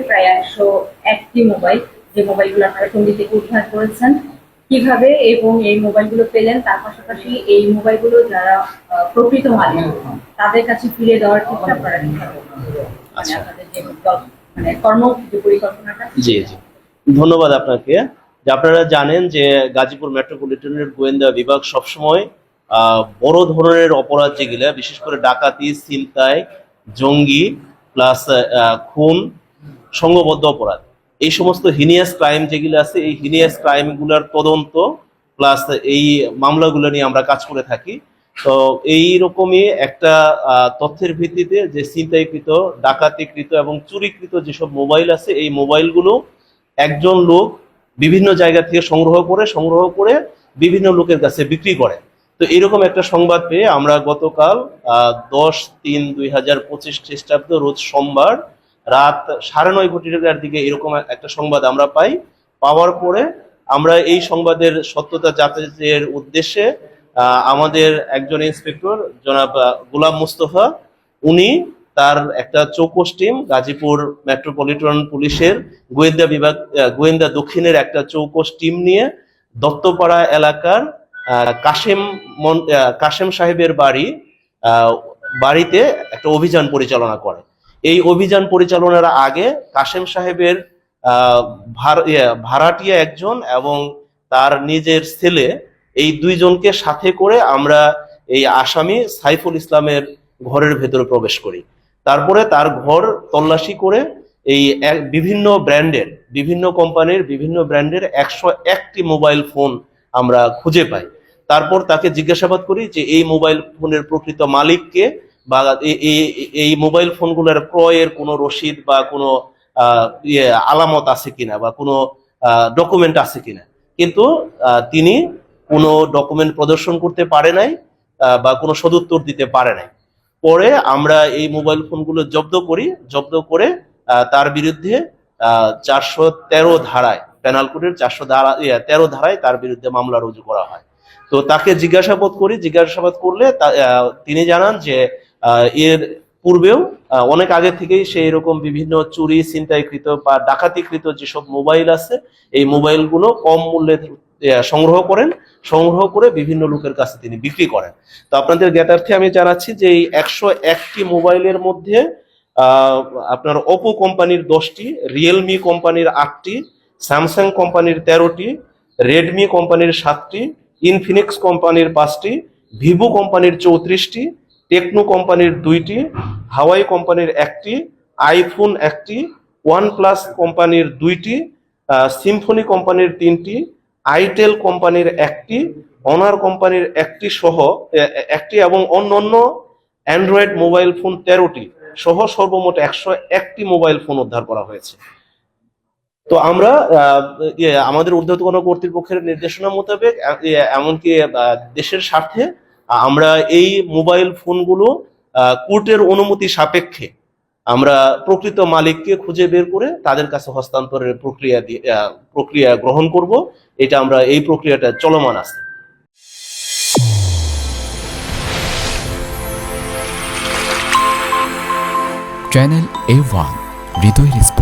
প্রায় একশো একটি মোবাইল যে মোবাইলগুলো আপনারা টঙ্গী থেকে উদ্ধার করেছেন। কীভাবে এবং এই মোবাইলগুলো পেলেন তার পাশাপাশি এই মোবাইলগুলো যারা প্রকৃত মালিক তাদের কাছে ফিরে দেওয়ার ক্ষেত্রে আপনারা আচ্ছা। গল- মানে কর্ম যে পরিকল্পনাটা। জি জি। ধন্যবাদ আপনাকে। যে আপনারা জানেন যে গাজীপুর মেট্রোপলিটনের গোয়েন্দা বিভাগ সবসময় আহ, বড় ধরনের অপরাধ যেগুলো বিশেষ করে ডাকাতি ছিনতাই জঙ্গি প্লাস খুন সংঘবদ্ধ অপরাধ। এই সমস্ত হিনিয়াস ক্রাইম যেগুলো আছে, এই হিনিয়াস ক্রাইমগুলোর তদন্ত প্লাস এই মামলাগুলো নিয়ে আমরা কাজ করে থাকি। তো এই রকমই একটা তথ্যের ভিত্তিতে যে ছিনতাইকৃত, ডাকাতিকৃত এবং চুরিকৃত যেসব মোবাইল আছে, এই মোবাইলগুলো একজন লোক বিভিন্ন জায়গা থেকে সংগ্রহ করে সংগ্রহ করে বিভিন্ন লোকের কাছে বিক্রি করে। তো এরকম একটা সংবাদ পেয়ে আমরা গতকাল আহ দশ তিন দুই হাজার পঁচিশ খ্রিস্টাব্দ রোজ সোমবার রাত সাড়ে নয় ঘটিকার দিকে এরকম একটা সংবাদ আমরা পাই, পাওয়ার পরে আমরা এই সংবাদের সত্যতা যাচাইয়ের উদ্দেশ্যে আমাদের একজন ইন্সপেক্টর জনাব গোলাম মুস্তফা, উনি তার একটা চৌকস টিম, গাজীপুর মেট্রোপলিটন পুলিশের গোয়েন্দা বিভাগ গোয়েন্দা দক্ষিণের একটা চৌকস টিম নিয়ে দত্তপাড়া এলাকার কাশেম কাশেম সাহেবের বাড়ি বাড়িতে একটা অভিযান পরিচালনা করে। এই অভিযান পরিচালনার আগে কাশেম সাহেবের ইয়ে, ভাড়াটিয়া একজন এবং তার নিজের ছেলে এই দুইজনকে সাথে করে আমরা এই আসামি সাইফুল ইসলামের ঘরের ভেতরে প্রবেশ করি। তারপরে তার ঘর তল্লাশি করে এই বিভিন্ন ব্র্যান্ডের বিভিন্ন কোম্পানির বিভিন্ন ব্র্যান্ডের একশো একটি মোবাইল ফোন আমরা খুঁজে পাই। তারপর তাকে জিজ্ঞাসাবাদ করি যে এই মোবাইল ফোনের প্রকৃত মালিককে বা এই মোবাইল ফোনগুলোর ক্রয়ের কোনো রসিদ বা কোনো ইয়ে আলামত আছে কিনা বা কোনো ডকুমেন্ট আছে কিনা। কিন্তু তিনি কোনো ডকুমেন্ট প্রদর্শন করতে পারে নাই বা কোনো সদুত্তর দিতে পারে নাই। পরে আমরা এই মোবাইল ফোনগুলো জব্দ করি জব্দ করে তার বিরুদ্ধে চারশো তেরো ধারায় পেনাল কোডের চারশো ধারা ইয়ে, তেরো ধারায় তার বিরুদ্ধে মামলা রুজু করা হয়। তো তাকে জিজ্ঞাসাবাদ করি জিজ্ঞাসাবাদ করলে তিনি জানান যে এর পূর্বেও অনেক আগে থেকেই সে এরকম বিভিন্ন চুরি, ছিনতাইকৃত বা ডাকাতিকৃত যেসব মোবাইল আছে, এই মোবাইলগুলো কম মূল্যে সংগ্রহ করেন, সংগ্রহ করে বিভিন্ন লোকের কাছে তিনি বিক্রি করেন। তো আপনাদের জ্ঞাতার্থে আমি জানাচ্ছি যে এই একশো একটি মোবাইলের মধ্যে আপনার ওপো কোম্পানির দশটি রিয়েলমি কোম্পানির আটটি স্যামসাং কোম্পানির তেরোটি রেডমি কোম্পানির সাতটি ইনফিনিক্স কোম্পানির পাঁচটি ভিভো কোম্পানির চৌত্রিশটি টেকনো কোম্পানির দুইটি, হাওয়াই কোম্পানির একটি, আইফোন একটি, ওয়ানপ্লাস কোম্পানির দুইটি সিম্ফনি কোম্পানির তিনটি, আইটেল কোম্পানির একটি, অনার কোম্পানির একটি সহ একটি এবং অন্য অন্য অ্যান্ড্রয়েড মোবাইল ফোন তেরোটি সহ সর্বমোট একশো একটি মোবাইল ফোন উদ্ধার করা হয়েছে। তো আমরা আমাদের ঊর্ধ্বতন কর্তৃপক্ষের নির্দেশনা মোতাবেক এমনকি দেশের স্বার্থে আমরা এই মোবাইল ফোনগুলো কোর্টের অনুমতি সাপেক্ষে আমরা প্রকৃত মালিককে খুঁজে বের করে তাদের কাছে হস্তান্তরের প্রক্রিয়া দিয়ে- প্রক্রিয়া গ্রহণ করব। এটা আমরা এই প্রক্রিয়াটা চলমান আছে। Channel A one Hriday response